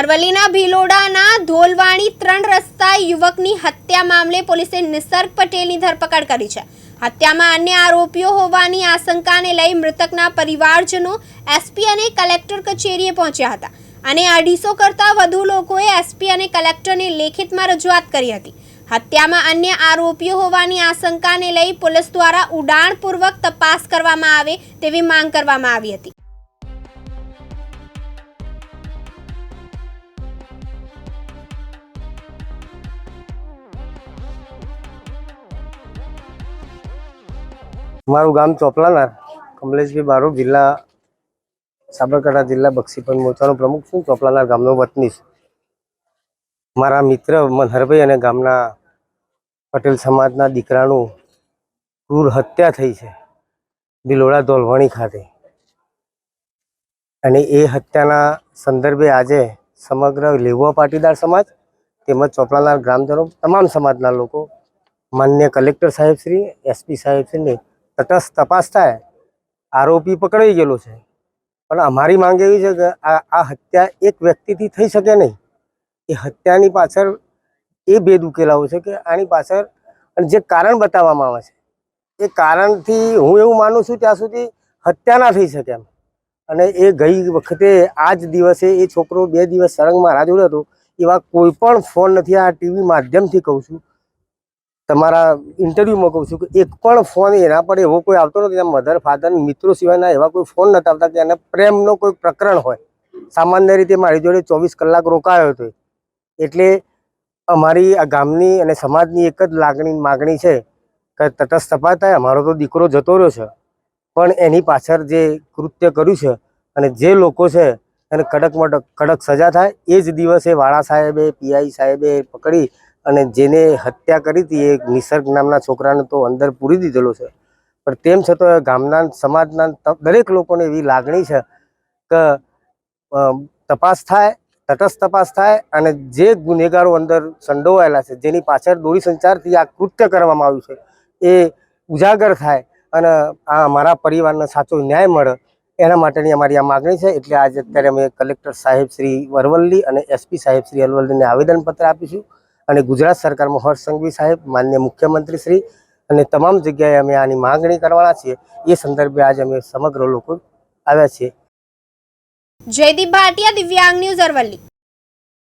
અરવલ્લીના ભીલોડાના ધોલવાણી ત્રણ રસ્તા યુવકની હત્યા મામલે પોલીસે નિસર્ગ પટેલની ધરપકડ કરી છે. હત્યામાં અન્ય આરોપીઓ હોવાની આશંકાને લઈ મૃતકના પરિવારજનો એસપી અને કલેક્ટર કચેરીએ પહોંચ્યા હતા અને અઢીસો કરતાં વધુ લોકોએ એસપી અને કલેક્ટરને લેખિતમાં રજૂઆત કરી હતી. હત્યામાં અન્ય આરોપીઓ હોવાની આશંકાને લઈ પોલીસ દ્વારા ઉડાણપૂર્વક તપાસ કરવામાં આવે તેવી માંગ કરવામાં આવી હતી. મારું ગામ ચોપલાનાર કમલેશભાઈ બારો જિલ્લા, સાબરકાંઠા જિલ્લા બક્ષીપન મોરચાનો પ્રમુખ છું ચોપલાનાર ગામનો વતની મારા મિત્ર મનહરભાઈ અને ગામના પટેલ સમાજના દીકરાનું ક્રૂર હત્યા થઈ છે, બિલોડા ધોલવણી ખાતે. અને એ હત્યાના સંદર્ભે આજે સમગ્ર લેવા પાટીદાર સમાજ તેમજ ચોપલાનાર ગ્રામજનો, તમામ સમાજના લોકો, માન્ય કલેક્ટર સાહેબશ્રી, એસપી સાહેબશ્રીને તટસ્થ તપાસ થાય, આરોપી પકડાઈ ગયેલો છે. પણ અમારી માંગ એવી છે કે આ આ હત્યા એક વ્યક્તિથી થઈ શકે નહીં. એ હત્યાની પાછળ એ ભેદ ઉકેલાવો છે કે આની પાછળ અને જે કારણ બતાવવામાં આવે છે. એ કારણથી હું એવું માનું છું ત્યાં સુધી હત્યા ના થઈ શકે એમ. અને એ ગઈ વખતે આ જ દિવસે એ છોકરો બે દિવસ સળંગમાં મારા જોડે હતો, એવા કોઈ પણ ફોન નથી, આ ટીવી માધ્યમથી કહું છું. તમારા ઇન્ટરવ્યુમાં કહું છું કે એક પણ ફોન એના પર એવો કોઈ આવતો નથી. મધર ફાધર મિત્રો સિવાયના એવા કોઈ ફોન નથી આવતા કે એને પ્રેમનો કોઈ પ્રકરણ હોય. સામાન્ય રીતે મારી જોડે ચોવીસ કલાક રોકાયો હતો એટલે અમારી આ ગામની અને સમાજની એક જ લાગણી, માગણી છે કે તટસ્થ થાય. અમારો તો દીકરો જતો રહ્યો છે. પણ એની પાછળ જે કૃત્ય કર્યું છે અને જે લોકો છે એને કડકમાં મડક કડક સજા થાય. એ જ દિવસે વાળા સાહેબે, પીઆઈ સાહેબે પકડી અને જેને હત્યા કરી હતી એ નિસર્ગ નામના છોકરાને તો અંદર પૂરી દીધેલો છે. પણ તેમ છતાં ગામના સમાજના દરેક લોકોને એવી લાગણી છે કે તપાસ થાય, તટસ્થ તપાસ થાય અને જે ગુનેગારો અંદર સંડોવાયેલા છે, જેની પાછળ દોરી સંચારથી આ કૃત્ય કરવામાં આવ્યું છે, એ ઉજાગર થાય અને આ અમારા પરિવારને સાચો ન્યાય મળે, એના માટેની અમારી આ માગણી છે. એટલે આજે અત્યારે અમે કલેક્ટર સાહેબ શ્રી અરવલ્લી અને એસપી સાહેબ શ્રી અરવલ્લીને આવેદનપત્ર આપીશું. અને ગુજરાત સરકારમાં હર્ષ સંઘવી સાહેબ, માન્ય મુખ્યમંત્રી શ્રી અને તમામ જગ્યાએ અમે આની માંગણી કરવાના છીએ. એ સંદર્ભે આજે અમે સમગ્ર લોકો આવ્યા છીએ. જયદીપ ભાટિયા, દિવ્યાંગ ન્યૂઝ અરવલ્લી.